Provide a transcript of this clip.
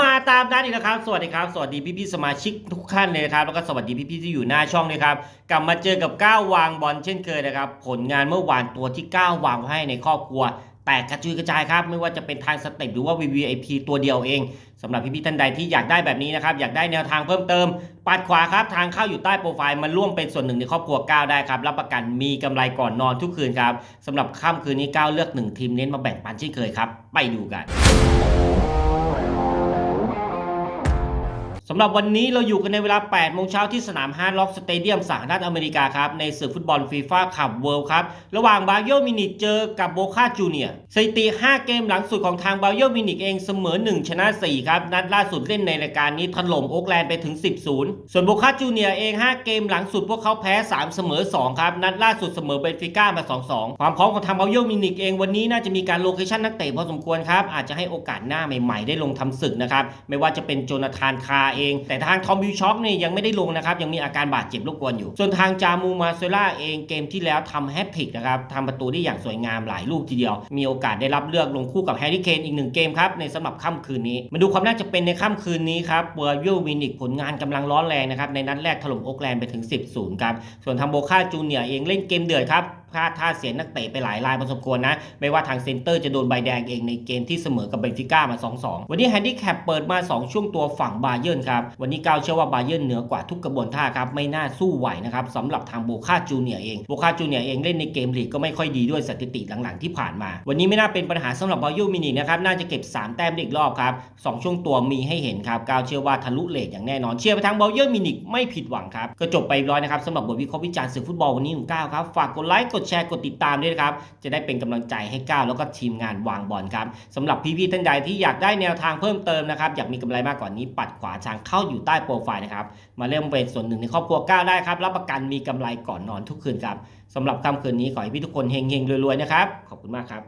มาตามนัดอีกแล้วครับ สวัสดีครับ สวัสดีพี่ๆสมาชิกทุกท่านเลยนะครับ แล้วก็สวัสดีพี่ๆที่อยู่หน้าช่องเลยครับ กลับมาเจอกับก้าววางบอลเช่นเคยนะครับ ผลงานเมื่อวานตัวที่ก้าววางให้ในครอบครัว แตกกระจุยกระจายครับ ไม่ว่าจะเป็นทางสเต็ปหรือว่า VVIP ตัวเดียวเองสำหรับพี่ๆท่านใดที่อยากได้แบบนี้นะครับ อยากได้แนวทางเพิ่มเติม ปัดขวาครับ ทางเข้าอยู่ใต้โปรไฟล์มาร่วมเป็นส่วนหนึ่งในครอบครัวก้าวได้ครับ รับประกันมีกำไรก่อนนอนทุกคืนครับสำหรับค่ำคืนนี้ก้าวเลือกหนึ่งทีมเน้นมาแบ่งปันเช่นเคยครับ ไปดูกัน สำหรับวันนี้เราอยู่กันในเวลา 8 โมงเช้าที่สนามฮาร์ดล็อกสเตเดียมสหรัฐอเมริกาครับ ในศึกฟุตบอลฟีฟ่าคัพเวิลด์ครับ ระหว่างบาเย r n มินิกเจอกับโบคาจูเนียสถิติ 5 เกมหลังสุดของทางบาเย r n มินิกเองเสมอ 1 ชนะ 4 ครับ นัดล่าสุดเล่นในรายการนี้ถล่มโอ๊กแลนด์ไปถึง 10 0 ส่วนโบคาจูเนียเอง 5 เกมหลังสุดพวกเขาแพ้ 3 เสมอ 2 ครับ นัดล่าสุดเสมอเบนฟิก้ามา 2-2 ความพร้อมของทางบาเย r n มินิกเองวันนี้น่าจะมีการโลเคชั่นนักเตะพอสมควรครับอาจจะให้โอกาสหน้าใหม่ ๆ ได้ลงทำศึกนะครับไม่ว่าจะเป็นโจนาธานคาเอง แต่ทางทอมบิวช็อกนี่ยังไม่ได้ลงนะครับ ยังมีอาการบาดเจ็บรบกวนอยู่ ส่วนทางจามูมาเซล่าเองเกมที่แล้วทำแฮตทริกนะครับทำประตูได้อย่างสวยงามหลายลูกทีเดียว มีโอกาสได้รับเลือกลงคู่กับแฮร์รี่เคนอีกหนึ่งเกมครับในสำหรับค่ำคืนนี้ มาดูความน่าจะเป็นในค่ำคืนนี้ครับเบอร์วิลวินิกผลงานกำลังร้อนแรงนะครับในนัดแรกถล่มโอ๊กแลนด์ไปถึง 10 0 ครับส่วนทางโบคาจูเนียเองเล่นเกมเดือดครับ พลาดท่าเสียนักเตะไปหลายรายพอสมควรนะ ไม่ว่าทางเซนเตอร์จะโดนใบแดงเองในเกมที่เสมอกับเบนฟิก้ามา 2-2 วันนี้แฮนดี้แคปเปิดมา 2 ช่วงตัวฝั่งบาเยิร์นครับ วันนี้ก้าวเชื่อว่าบาเยิร์นเหนือกว่าทุกกระบวนท่าครับ ไม่น่าสู้ไหวนะครับสำหรับทางโบคาจูเนียเองโบคาจูเนียเองเล่นในเกมลีกก็ไม่ค่อยดีด้วยสถิติหลังๆที่ผ่านมา วันนี้ไม่น่าเป็นปัญหาสำหรับบาเยิร์นมินินะครับน่าจะเก็บ 3 แต้มได้อีกรอบครับสองช่วงตัวมีให้เห็นครับก้าวเชื่อว่าทะลุเลทอย่างแน่นอนเชียร์ไปทางบาเยิร์นมินิไม่ผิดหวังครับก็จบไปร้อยนะครับสำหรับบทวิเคราะห์วิจารณ์สื่อฟุตบอลวันนี้ของก้าวครับฝากกดไลค์กดดแชร์กดติดตามด้วยนะครับ จะได้เป็นกำลังใจให้ก้าวแล้วก็ทีมงานวางบอลครับสำหรับพี่ๆท่านใดที่อยากได้แนวทางเพิ่มเติมนะครับ อยากมีกำไรมากกว่านี้ปัดขวาทางเข้าอยู่ใต้โปรไฟล์นะครับ มาเริ่มเป็นส่วนหนึ่งในครอบครัวก้าวได้ครับ รับประกันมีกำไรก่อนนอนทุกคืนครับสำหรับค่ำคืนนี้ขอให้พี่ทุกคนเฮงๆรวยๆนะครับ ขอบคุณมากครับ